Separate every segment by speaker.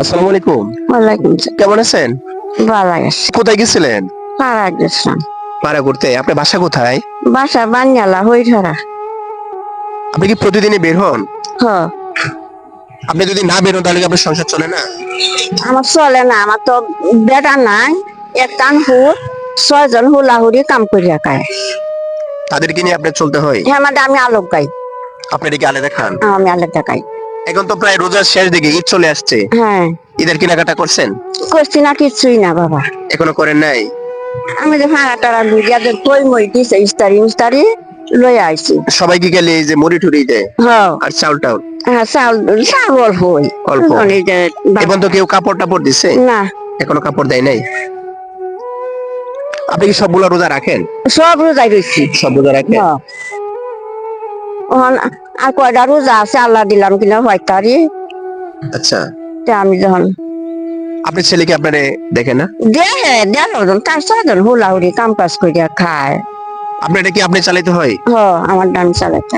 Speaker 1: আসসালামু আলাইকুম।
Speaker 2: ওয়ালাইকুম
Speaker 1: কেমন আছেন?
Speaker 2: ভালো গেছে
Speaker 1: কোথায় গেছিলেন?
Speaker 2: পাড়া গেছিলাম
Speaker 1: পাড়া ঘুরতে আপনার বাসা কোথায়?
Speaker 2: বাসা বানিয়ালা হই ধরা
Speaker 1: আপনি কি প্রতিদিনই বের হন?
Speaker 2: হ।
Speaker 1: আপনি যদি না বের হন তাহলে কি আপনার সংসার চলে না?
Speaker 2: আমার চলে না। আমার তো বেটা নাই। এক টান হুর ছয়জন হুলাহুরি কাম করিয়া খায়।
Speaker 1: তাদেরকে নিয়ে আপনার চলতে হয়?
Speaker 2: হ্যাঁ মানে আমি আলোক গাই।
Speaker 1: আপনি এদিকে আলাদা খান?
Speaker 2: আমি আলোক গাই।
Speaker 1: এখন তো প্রায় রোজার শেষ দিকে ঈদ চলে আসছে।
Speaker 2: হ্যাঁ।
Speaker 1: ঈদের কেনাকাটা করছেন?
Speaker 2: করছি না কিছুই না বাবা।
Speaker 1: এখনও করেন নাই?
Speaker 2: আমি যে ভাড়া টাড়া লুইয়াদের কই মই দিছে ইস্তারি ইস্তারি লই আইছি।
Speaker 1: সবাই কি গেলে এই যে মুড়ি টুড়ি দেয়?
Speaker 2: হ।
Speaker 1: আর চাউল টাউল?
Speaker 2: হ্যাঁ চাউল চাউল অল্প হই
Speaker 1: অল্প। এখন তো কেউ কাপড় টাপড় দিছে?
Speaker 2: না।
Speaker 1: এখনও কাপড় দেয় নাই? আপনি কি সবগুলো রোজা রাখেন?
Speaker 2: সব রোজাই রয়েছি
Speaker 1: সব রোজা রাখেন?
Speaker 2: হ্যাঁ। আর কয়টা রোজা আছে আল্লাহ দিলাম কিনা হয়তারি
Speaker 1: আচ্ছা।
Speaker 2: আমি যখন
Speaker 1: আপনি ছেলেকে আপনারে দেখে না?
Speaker 2: দেহে দেড়জন তার ছয়জন হুলাহুরি কাম কাজ করিয়া খায়।
Speaker 1: আপনি এটা কি আপনি চালাইতে হয়?
Speaker 2: হ আমার দাম চালাতে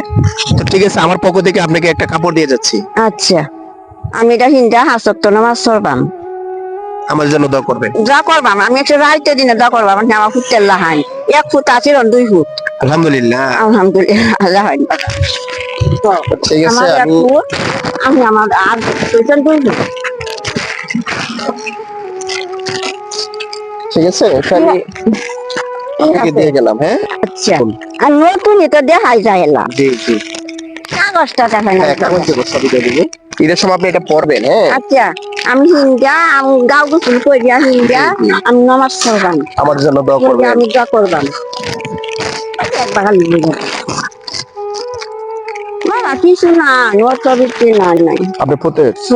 Speaker 1: তো ঠিক আছে আমার পক্ষ থেকে আপনাকে একটা কাপড় দিয়ে যাচ্ছি।
Speaker 2: আচ্ছা। আমি এটা হিন্দা হাসত নামাজ চলবাম
Speaker 1: আমার জন্য দোয়া করবেন।
Speaker 2: যা করবাম আমি একটু রাইতে দিনে যা করবাম আমার ফুটের লাহাই এক ফুট আছে দুই ফুট।
Speaker 1: আলহামদুলিল্লাহ।
Speaker 2: আলহামদুলিল্লাহ
Speaker 1: ঠিক আছে
Speaker 2: এক
Speaker 1: আমি
Speaker 2: আমার আর দুই ফুট
Speaker 1: ঠিক আছে আমি আপনাকে দিয়ে গেলাম হ্যাঁ?
Speaker 2: আচ্ছা আর নতুন এটা দেখাই যায় না।
Speaker 1: জি জি।
Speaker 2: কাগজটা দেখাই না।
Speaker 1: হ্যাঁ কাগজ ছবি দিয়ে দেবো। ঈদের সময় আপনি এটা পড়বেন হ্যাঁ?
Speaker 2: আচ্ছা আমি হিন্দা আমি গাও গোসল করিয়া হিন্দা আমি নামাজ পড়বাম।
Speaker 1: আমার জন্য দোয়া করবেন।
Speaker 2: আমি যা করবাম। একবার খালি বুঝে বাবা কিছু নাই ওর চরিত্রে নাই নাই।
Speaker 1: আপনি প্রত্যেক
Speaker 2: ছ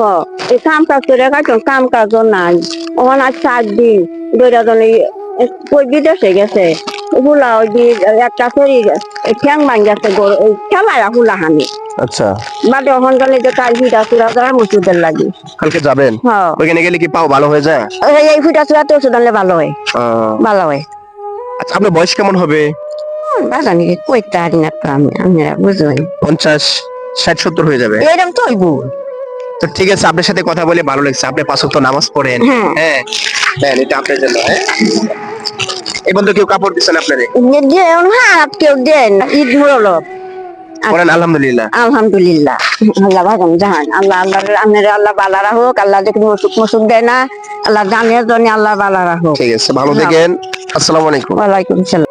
Speaker 2: এই কাম কাজ করে কাজ কাম কাজ নাই। ওখান আজ সাত দিন দৈরা জন কই বিদেশে গেছে। হুলা ওই একটা শরীর ঠ্যাং ভাঙ গেছে খেলায় হুলা হানি।
Speaker 1: আচ্ছা।
Speaker 2: বাদে ওখান গেলে যে কাল ভিড়া চূড়া করা মুসুদের লাগে।
Speaker 1: কালকে যাবেন? ওইখানে গেলে কি পাও ভালো হয়ে যায়?
Speaker 2: এই ফুটা চূড়া তো ওষুধ আনলে ভালো হয়। ভালো হয়।
Speaker 1: আচ্ছা আপনার বয়স কেমন হবে?
Speaker 2: কইতে পারি না তো আমি বুঝবেন
Speaker 1: পঞ্চাশ ষাট সত্তর হয়ে যাবে।
Speaker 2: এরকম তো হইব।
Speaker 1: তো ঠিক আছে আপনার সাথে কথা বলে ভালো লাগছে। আপনি পাঁচ ওয়াক্ত নামাজ পড়েন।
Speaker 2: হ্যাঁ।
Speaker 1: হ্যাঁ। এটা আপনার জন্য হ্যাঁ। এবং তো কেউ কাপড় দিচ্ছেন আপনারে?
Speaker 2: দেন হ্যাঁ কেউ দেন ঈদ
Speaker 1: আলহামদুলিল্লাহ।
Speaker 2: আলহামদুলিল্লাহ। আল্লাহ ভাগম জাহান। আল্লাহ আল্লাহ আল্লাহ বালা রাখুক। আল্লাহ দেখুন মুসুক মুসুক দেয় না। আল্লাহ জানে জনে আল্লাহ বালা রাখুক।
Speaker 1: ঠিক আছে ভালো থাকেন। আসসালামু আলাইকুম।
Speaker 2: ওয়ালাইকুম সালাম।